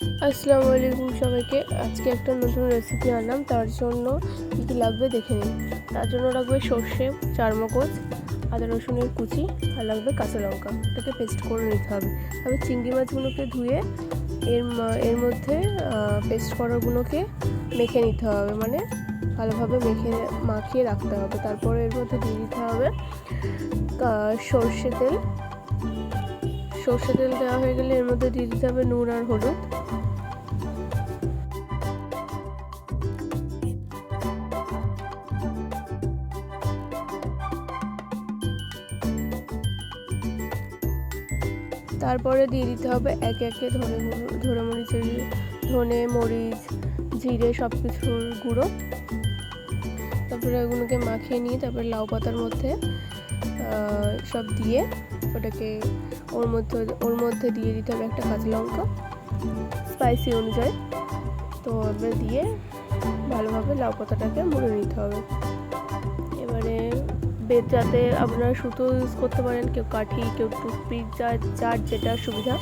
আসসালামু আলাইকুম সবাইকে। আজকে একটা নতুন রেসিপি আনলাম, তার জন্য কী কী লাগবে দেখে নিন তার জন্য লাগবে সর্ষে, চারমগজ, আদা রসুনের কুচি, আর লাগবে কাঁচা লঙ্কা। এটাকে পেস্ট করে নিতে হবে। তবে চিংড়ি মাছগুলোকে ধুয়ে এর এর মধ্যে পেস্ট করাগুলোকে মেখে নিতে হবে। মানে ভালোভাবে মেখে, মাখিয়ে রাখতে হবে। তারপরে এর মধ্যে দিয়ে দিতে হবে সর্ষে তেল। সর্ষে তেল দেওয়া হয়ে গেলে এর মধ্যে দিয়ে দিতে হবে নুন আর হলুদ। তারপরে দিয়ে দিতে হবে একে একে ধনে ধনে মরিচের ধনে, মরিচ, জিরে সব কিছুর গুঁড়ো। তারপরে ওগুলোকে মাখিয়ে নিয়ে তারপরে লাউ পাতার মধ্যে সব দিয়ে ওটাকে ওর মধ্যে ওর মধ্যে দিয়ে দিতে হবে একটা কাঁচা লঙ্কা স্পাইসি অনুযায়ী। তো এবার দিয়ে ভালোভাবে লাউ পাতাটাকে মুড়ে নিতে হবে। বেদ যাতে আপনারা সুতো ইউজ করতে পারেন, কেউ কাঠি, কেউ টুথপিক যা, যার যেটা সুবিধা।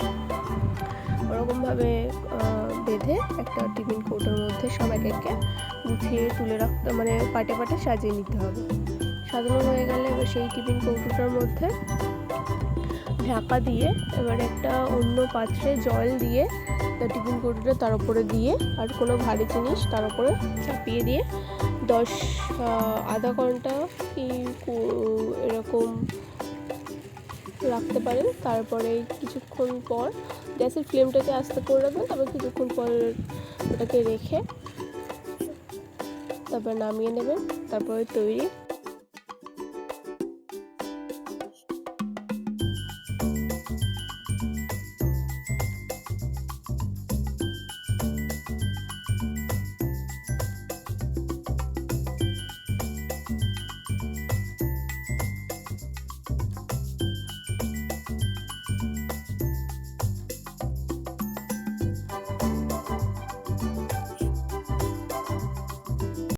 ওরকমভাবে বেঁধে একটা টিফিন কৌটোর মধ্যে সব এক একে গুছিয়ে তুলে রাখতে মানে পাটে পাটে সাজিয়ে নিতে হবে। সাজানো হয়ে গেলে এবার সেই টিফিন কৌটোটার মধ্যে ঢাকা দিয়ে এবার একটা অন্য পাত্রে জল দিয়ে তা টিফিন কৌটোটা তার উপরে দিয়ে আর কোনো ভারী জিনিস তার উপরে চাপিয়ে দিয়ে দশ আধা ঘণ্টা কু- এরকম রাখতে পারেন। তারপরে কিছুক্ষণ পর গ্যাসের ফ্লেমটাকে আস্তে করে রাখবেন, তারপর কিছুক্ষণ পর ওটাকে রেখে তারপর নামিয়ে নেবেন। তারপরে তৈরি